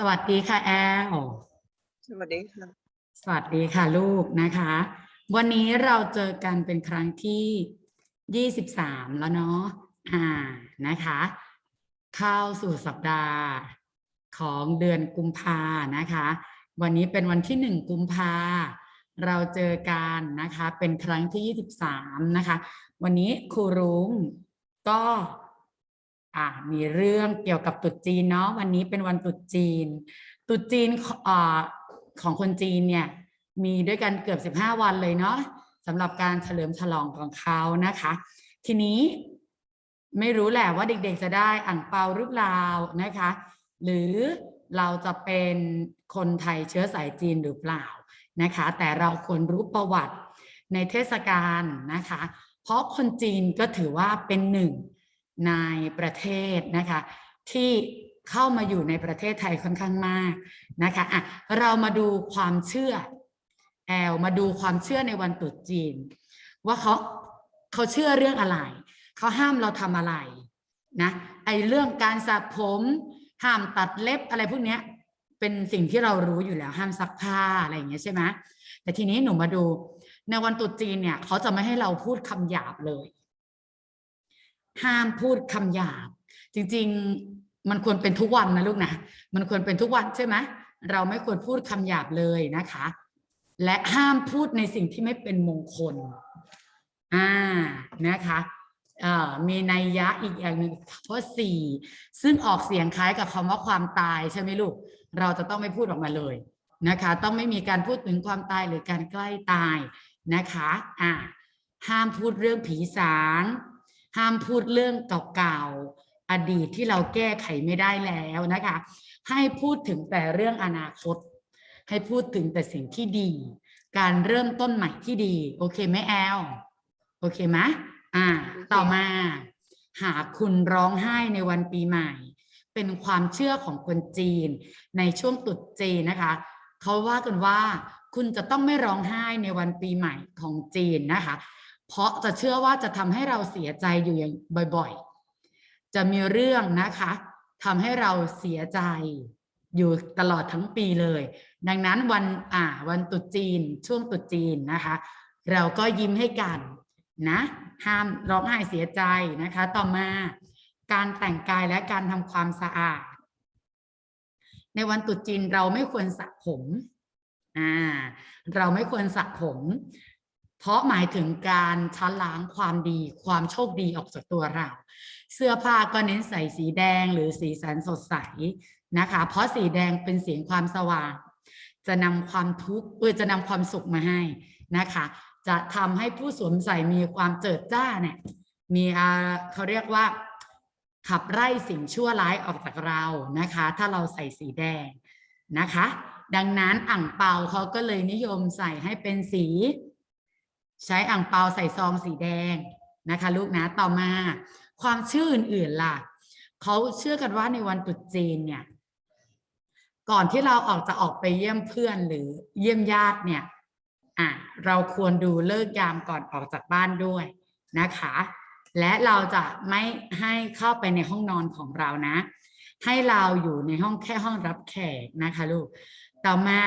สวัสดีค่ะแอลสวัสดีค่ะ สวัสดีค่ะลูกนะคะ วันนี้เราเจอกันเป็นครั้งที่ 23 แล้วเนาะอ่านะคะ เข้าสู่สัปดาห์ของเดือนกุมภานะคะ วันนี้เป็นวันที่ 1 กุมภาเราเจอกันนะคะ เป็นครั้งที่ 23 นะคะ วันนี้ครูรุ้งก็ อ่ามีเรื่องเกี่ยวกับตรุษจีนเนาะวันนี้เป็นวันตรุษจีนตรุษจีนขอ่าของคนจีนเนี่ยมีด้วยกันเกือบ 15 วันเลยเนาะสำหรับการเฉลิมฉลองของเขานะคะ ทีนี้ไม่รู้แหละว่าเด็กๆจะได้อ่างเปาหรือเปล่านะคะ หรือเราจะเป็นคนไทยเชื้อสายจีนหรือเปล่านะคะ แต่เราควรรู้ประวัติในเทศกาลนะคะ เพราะคนจีนก็ถือว่าเป็นหนึ่ง ในประเทศนะคะที่เข้ามาอยู่ในประเทศไทยค่อนข้างมากนะคะอะเรามาดูความเชื่อแอลมาดูความเชื่อในวันตรุษจีน ว่าเขาเขาเชื่อเรื่องอะไร เขาห้ามเราทำอะไรนะไอเรื่องการสระผมห้ามตัดเล็บอะไรพวกเนี้ยเป็นสิ่งที่เรารู้อยู่แล้วห้ามซักผ้าอะไรอย่างเงี้ยใช่ไหมแต่ทีนี้หนูมาดูในวันตรุษจีนเนี่ยเขาจะไม่ให้เราพูดคำหยาบเลย ห้ามพูดคำหยาบ จริง ๆ มันควรเป็นทุกวันนะลูกนะ มันควรเป็นทุกวันใช่ไหมเราไม่ควรพูดคำหยาบเลยนะคะ และห้ามพูดในสิ่งที่ไม่เป็นมงคล อ่า นะคะมีนัยยะอีกอย่างหนึ่งข้อสี่ซึ่งออกเสียงคล้ายกับคำว่าความตายใช่ไหมลูก เราจะต้องไม่พูดออกมาเลยนะคะ ต้องไม่มีการพูดถึงความตายหรือการใกล้ตายนะคะ อ่า ห้ามพูดเรื่องผีสาง ห้ามพูดเรื่องเก่าๆอดีตที่เราแก้ไขไม่ได้แล้วนะคะ ให้พูดถึงแต่เรื่องอนาคต ให้พูดถึงแต่สิ่งที่ดี การเริ่มต้นใหม่ที่ดี โอเคไหมแอลโอเคไหมอ่า ต่อมา หากคุณร้องไห้ในวันปีใหม่ เป็นความเชื่อของคนจีน ในช่วงตรุษจีนนะคะเขาว่ากันว่า คุณจะต้องไม่ร้องไห้ในวันปีใหม่ของจีนนะคะ เพราะจะเชื่อว่าจะทำให้เราเสียใจอยู่อย่างบ่อยๆ จะมีเรื่องนะคะทำให้เราเสียใจอยู่ตลอดทั้งปีเลย ดังนั้นวันอ่าวันตรุษจีน ช่วงตรุษจีนนะคะ เราก็ยิ้มให้กันนะห้ามร้องไห้เสียใจนะคะ ต่อมาการแต่งกายและการทำความสะอาด ในวันตรุษจีนเราไม่ควรสระผมอ่าเราไม่ควรสระผม เพราะหมายถึงการชะล้างความดีความโชคดีออกจากตัวเรา เสื้อผ้าก็เน้นใส่สีแดงหรือสีสันสดใสนะคะ เพราะสีแดงเป็นเสียงความสว่าง จะนำความทุกข์เออจะนำความสุขมาให้นะคะ จะทำให้ผู้สวมใส่มีความเจิดจ้าเนี่ยมีอาเขาเรียกว่าขับไล่สิ่งชั่วร้ายออกจากเรานะคะ ถ้าเราใส่สีแดงนะคะ ดังนั้นอ่างเปาเขาก็เลยนิยมใส่ให้เป็นสี ใช้อ่างเปาใส่ซองสีแดงนะคะ ลูกนะต่อมา ความเชื่ออื่นๆล่ะเขาเชื่อกันว่าในวันตรุษจีนเนี่ย ก่อนที่เราออกจะออกไปเยี่ยมเพื่อนหรือเยี่ยมญาติเนี่ยอะเราควรดูเลิกยามก่อนออกจากบ้านด้วยนะคะ และเราจะไม่ให้เข้าไปในห้องนอนของเรานะ ให้เราอยู่ในห้องแค่ห้องรับแขกนะคะ ลูก ต่อมา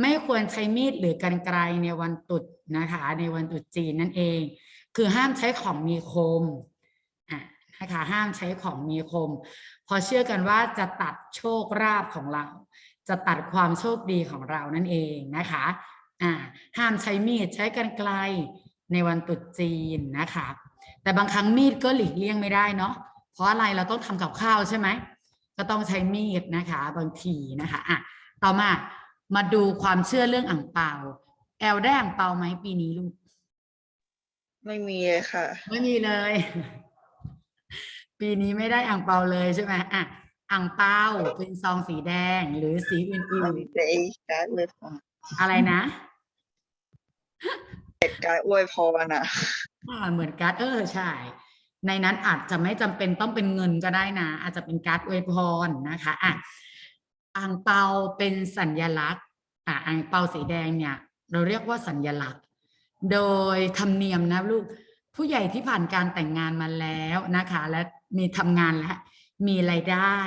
ไม่ควรใช้มีดหรือกรรไกรในวันตรุษนะคะ ในวันตรุษจีนนั่นเอง คือห้ามใช้ของมีคมอะนะคะห้ามใช้ของมีคมเพอเชื่อกันว่าจะตัดโชคราบของเรา จะตัดความโชคดีของเรานั่นเองนะคะอ่าห้ามใช้มีดใช้กรรไกรในวันตรุษจีนนะคะ แต่บางครั้งมีดก็หลีกเลี่ยงไม่ได้เนาะเพราะอะไรเราต้องทำกับข้าวใช่ไหมก็ต้องใช้มีดนะคะ บางทีนะคะอะต่อมา มาดูความเชื่อเรื่องอ่างเปาแอลได้อ่างเปาไหมปีนี้ลูก ไม่มีเลยค่ะ ไม่มีเลย ปีนี้ไม่ได้อ่างเปาเลยใช่ไหมอะอ่างเปาเป็นซองสีแดง หรือสีอื่มันนเป็นไอ้การ์ดอวยพรๆอะไรนะการ์ดอวยพรอะอ่าเหมือนการ์ดเออใช่ ในนั้นอาจจะไม่จำเป็นต้องเป็นเงินก็ได้นะ อาจจะเป็นการ์ดอวยพรนะคะอะ อ่างเปาเป็นสัญลักษณ์อะอ่างเปาสีแดงเนี่ย เราเรียกว่าสัญลักษณ์ โดยธรรมเนียมนะลูกผู้ใหญ่ที่ผ่านการแต่งงานมาแล้วนะคะ และมีทำงานแล้วมีรายได้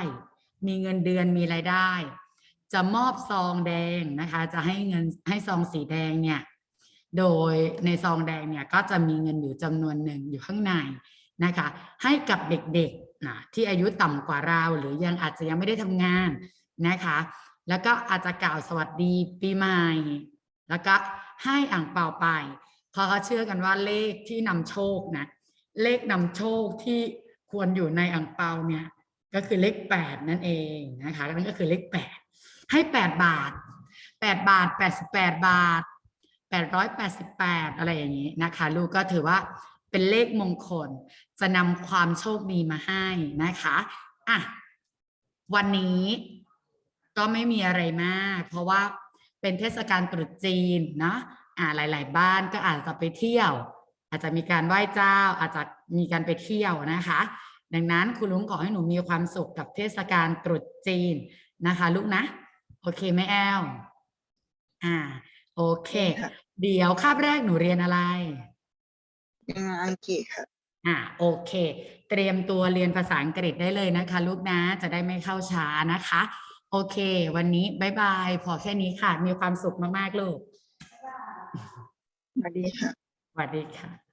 มีเงินเดือนมีรายได้ จะมอบซองแดงนะคะ จะให้เงินให้ซองสีแดงเนี่ย โดยในซองแดงเนี่ยก็จะมีเงินอยู่จำนวนหนึ่งอยู่ข้างในนะคะ ให้กับเด็กๆนะที่อายุต่ำกว่าเราหรือยังอาจจะยังไม่ได้ทำงาน นะคะ แล้วก็อาจจะกล่าวสวัสดีปีใหม่ แล้วก็ให้อ่างเปล่าไปเพราะเขาเชื่อกันว่าเลขที่นำโชคนะเลขนำโชคที่ควรอยู่ในอ่างเปาเนี่ยก็คือเลขแปดนั่นเองนะคะนั่นก็คือเลขแปดให้แปดบาทแปดบาทแปดสิบแปดบาทแปดร้อยแปดสิบแปดอะไรอย่างนี้นะคะ ลูกก็ถือว่าเป็นเลขมงคลจะนำความโชคดีมาให้นะคะอะวันนี้ ก็ไม่มีอะไรมาก เพราะว่าเป็นเทศกาลตรุษจีนเนาะอ่าหลาย ๆ บ้านก็อาจจะไปเที่ยว อาจจะมีการไหว้เจ้า อาจจะมีการไปเที่ยวนะคะ ดังนั้นคุณลุงขอให้หนูมีความสุขกับเทศกาลตรุษจีนนะคะ ลูกนะ โอเคไหมแอลอ่า โอเคค่ะเดี๋ยวคาบแรกหนูเรียนอะไรงานอังกฤษค่ะอ่าโอเค เตรียมตัวเรียนภาษาอังกฤษได้เลยนะคะ ลูกนะจะได้ไม่เข้าช้านะคะ โอเค วันนี้บายบายพอแค่นี้ค่ะ มีความสุขมาก ๆ ลูกสวัสดีค่ะ สวัสดีค่ะ